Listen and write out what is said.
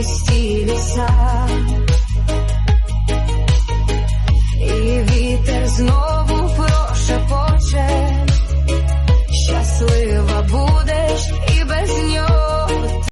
пусті ліса, і вітер знову прошепоче щасливо.